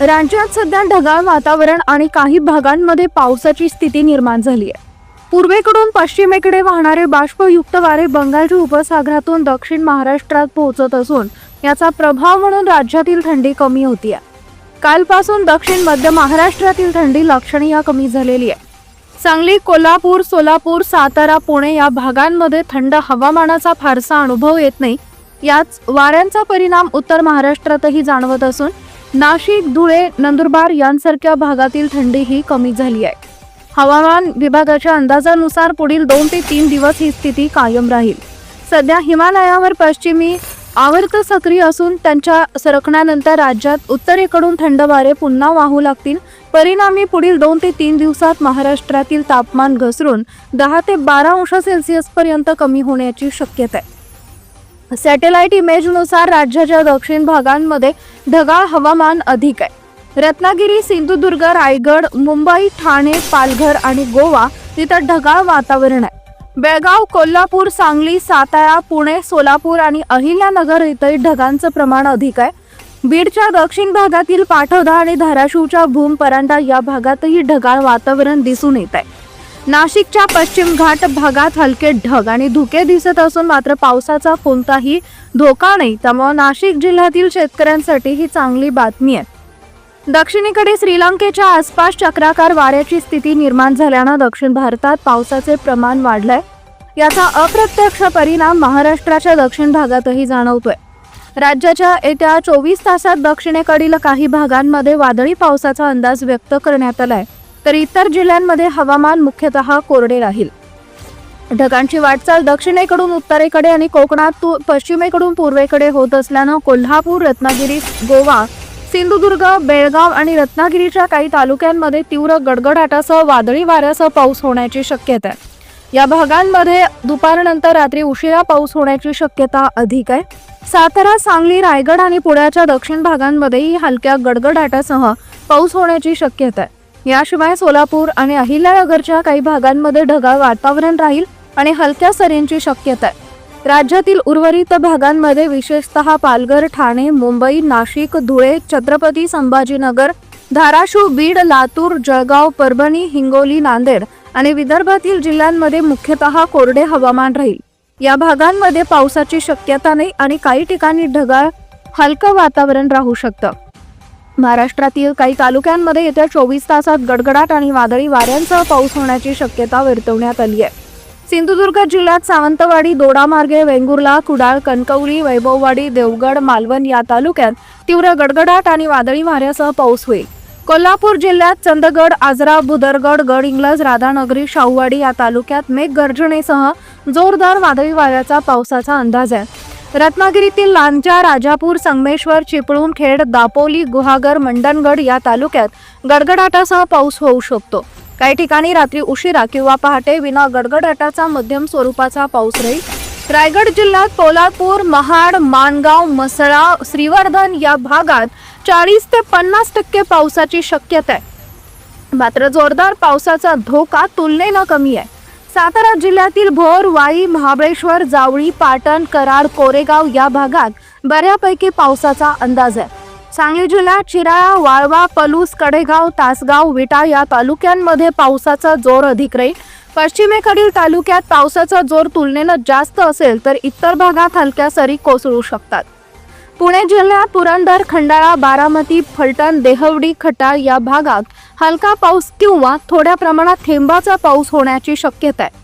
राज्यात सध्या ढगाळ वातावरण आणि काही भागांमध्ये पावसाची स्थिती निर्माण झाली आहे. पूर्वेकडून पश्चिमेकडे वाहणारे बाष्पयुक्त वारे बंगालच्या उपसागरातून दक्षिण महाराष्ट्रात पोहोचत असून याचा प्रभाव म्हणून राज्यातील थंडी कमी होती आहे कालपासून दक्षिण मध्य महाराष्ट्रातील थंडी लक्षणीय कमी झालेली आहे. सांगली कोल्हापूर सोलापूर सातारा पुणे या भागांमध्ये थंड हवामानाचा फारसा अनुभव येत नाही. याच वाऱ्यांचा परिणाम उत्तर महाराष्ट्रातही जाणवत असून नाशिक धुळे नंदुरबार यांसारख्या भागातील थंडीही कमी झाली आहे. हवामान विभागाच्या अंदाजानुसार पुढील दोन ते तीन दिवस ही स्थिती कायम राहील. सध्या हिमालयावर पश्चिमी आवर्त सक्रिय असून त्यांच्या सरकण्यानंतर राज्यात उत्तरेकडून थंड वारे पुन्हा वाहू लागतील. परिणामी पुढील दोन ते तीन दिवसात महाराष्ट्रातील तापमान घसरून दहा ते बारा अंश सेल्सिअस पर्यंत कमी होण्याची शक्यता आहे. सॅटेलाइट इमेजनुसार राज्याच्या दक्षिण भागांमध्ये ढगाळ हवामान अधिक आहे. रत्नागिरी सिंधुदुर्ग रायगड मुंबई ठाणे पालघर आणि गोवा तिथं ढगाळ वातावरण आहे. बेळगाव कोल्हापूर सांगली सातारा पुणे सोलापूर आणि अहिल्यानगर इथं ढगांचं प्रमाण अधिक आहे. बीडच्या दक्षिण भागातील पाठोदा आणि धाराशिवच्या भूम परांडा या भागातही ढगाळ वातावरण दिसून येत आहे. नाशिकच्या पश्चिम घाट भागात हलके ढग आणि धुके दिसत असून मात्र पावसाचा कोणताही धोका नाही. त्यामुळे नाशिक जिल्ह्यातील शेतकऱ्यांसाठी ही चांगली बातमी आहे. दक्षिणेकडे श्रीलंकेच्या आसपास चक्राकार वाऱ्याची स्थिती निर्माण झाल्यानं दक्षिण भारतात पावसाचे प्रमाण वाढलंय. याचा अप्रत्यक्ष परिणाम महाराष्ट्राच्या दक्षिण भागातही जाणवतोय. राज्याच्या येत्या चोवीस तासात दक्षिणेकडील काही भागांमध्ये वादळी पावसाचा अंदाज व्यक्त करण्यात आलाय. तर इतर जिल्ह्यांमध्ये हवामान मुख्यतः कोरडे राहील. ढगांची वाटचाल दक्षिणेकडून उत्तरेकडे आणि कोकणात पश्चिमेकडून पूर्वेकडे होत असल्यानं कोल्हापूर रत्नागिरी गोवा सिंधुदुर्ग बेळगाव आणि रत्नागिरीच्या काही तालुक्यांमध्ये तीव्र गडगडाटासह वादळी वाऱ्यासह पाऊस होण्याची शक्यता आहे. या भागांमध्ये दुपारनंतर रात्री उशिरा पाऊस होण्याची शक्यता अधिक आहे. सातारा सांगली रायगड आणि पुण्याच्या दक्षिण भागांमध्येही हलक्या गडगडाटासह पाऊस होण्याची शक्यता आहे. याशिवाय सोलापूर आणि अहिल्यानगरच्या काही भागांमध्ये ढगाळ वातावरण राहील आणि हलक्या सरींची शक्यता आहे. राज्यातील उर्वरित भागांमध्ये विशेषतः पालघर ठाणे मुंबई नाशिक धुळे छत्रपती संभाजीनगर धाराशिव बीड लातूर जळगाव परभणी हिंगोली नांदेड आणि विदर्भातील जिल्ह्यांमध्ये मुख्यतः कोरडे हवामान राहील. या भागांमध्ये पावसाची शक्यता नाही आणि काही ठिकाणी ढगाळ हलकं वातावरण राहू शकतं. महाराष्ट्रातील काही तालुक्यांमध्ये येत्या चोवीस तासात गडगडाट आणि वादळी वाऱ्यांसह पाऊस होण्याची शक्यता वर्तवण्यात आली आहे. सिंधुदुर्ग जिल्ह्यात सावंतवाडी दोडामार्गे वेंगुर्ला कुडाळ कणकवली वैभववाडी देवगड मालवण या तालुक्यात तीव्र गडगडाट आणि वादळी वाऱ्यासह पाऊस होईल. कोल्हापूर जिल्ह्यात चंदगड आजरा भुदरगड गड इंग्लज राधानगरी शाहूवाडी या तालुक्यात मेघगर्जनेसह जोरदार वादळी वाऱ्याचा पावसाचा अंदाज आहे. रत्नागिरीतील लांजा राजापूर संगमेश्वर चिपळूण खेड दापोली गुहागर मंडणगड या तालुक्यात गडगडाटासह पाऊस होऊ शकतो. काही ठिकाणी रात्री उशिरा किंवा पहाटे विना गडगडाटाचा मध्यम स्वरूपाचा पाऊस राहील. रायगड जिल्ह्यात पोलादपूर महाड माणगाव मसळा श्रीवर्धन या भागात चाळीस ते पन्नास टक्के पावसाची शक्यता आहे. मात्र जोरदार पावसाचा धोका तुलनेनं कमी आहे. सातारा जिल्ह्यातील भोर वाई महाबळेश्वर जावळी पाटण कराड कोरेगाव या भागात बऱ्यापैकी पावसाचा अंदाज आहे. सांगली जिल्ह्यात शिराळा वाळवा पलूस कडेगाव तासगाव विटा या तालुक्यांमध्ये पावसाचा जोर अधिक राहील. पश्चिमेकडील तालुक्यात पावसाचा जोर तुलनेनं जास्त असेल तर इतर भागात हलक्या सरी कोसळू शकतात. पुणे जिल्ह्यात पुरंदर खंडाळा बारामती फलटण देहवडी खटाळ या भागात हलका पाऊस किंवा थोड्या प्रमाणात थेंबाचा पाऊस होण्याची शक्यता आहे.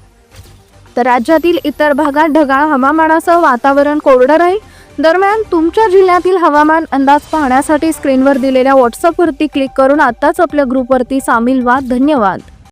तर राज्यातील इतर भागात ढगाळ हवामानासह वातावरण कोरडं राहील. दरम्यान तुमच्या जिल्ह्यातील हवामान अंदाज पाहण्यासाठी स्क्रीनवर दिलेल्या व्हॉट्सअपवरती क्लिक करून आत्ताच आपल्या ग्रुपवरती सामील व्हा. धन्यवाद.